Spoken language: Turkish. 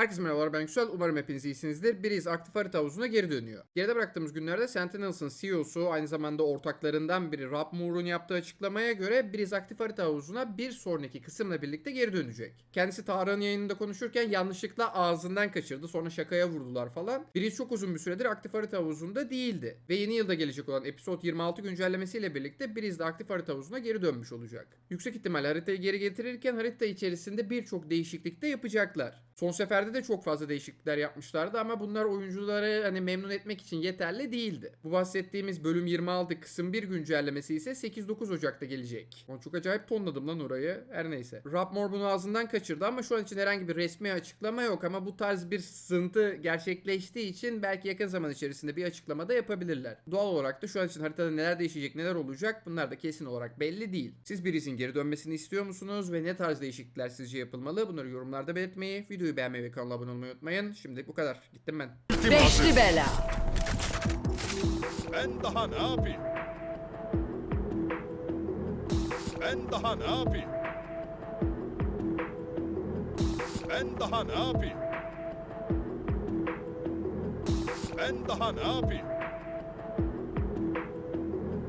Herkese merhabalar ben Güzel. Umarım hepiniz iyisinizdir. Biriz aktif harita havuzuna geri dönüyor. Geride bıraktığımız günlerde Sentinels'ın CEO'su aynı zamanda ortaklarından biri Rob Moore'un yaptığı açıklamaya göre Biriz aktif harita havuzuna bir sonraki kısımla birlikte geri dönecek. Kendisi Tarık'ın yayınında konuşurken yanlışlıkla ağzından kaçırdı. Sonra şakaya vurdular falan. Biriz çok uzun bir süredir aktif harita havuzunda değildi. Ve yeni yılda gelecek olan Episode 26 güncellemesiyle birlikte Biriz de aktif harita havuzuna geri dönmüş olacak. Yüksek ihtimal haritayı geri getirirken harita içerisinde birçok değişiklik de yapacaklar. Son seferde de çok fazla değişiklikler yapmışlardı ama bunlar oyuncuları hani memnun etmek için yeterli değildi. Bu bahsettiğimiz bölüm 26 kısım 1 güncellemesi ise 8-9 Ocak'ta gelecek. Onu çok acayip tonladım lan orayı. Her neyse. Rob Moore bunu ağzından kaçırdı ama şu an için herhangi bir resmi açıklama yok ama bu tarz bir sızıntı gerçekleştiği için belki yakın zaman içerisinde bir açıklama da yapabilirler. Doğal olarak da şu an için haritada neler değişecek neler olacak bunlar da kesin olarak belli değil. Siz birisinin geri dönmesini istiyor musunuz ve ne tarz değişiklikler sizce yapılmalı bunları yorumlarda belirtmeyi, videoyu beğenmeyi ve kanala abone olmayı unutmayın. Şimdilik bu kadar. Gittim ben. Beşli bela. Ben daha ne yapayım? Ben daha ne yapayım? Ben daha ne yapayım? Ben daha ne yapayım?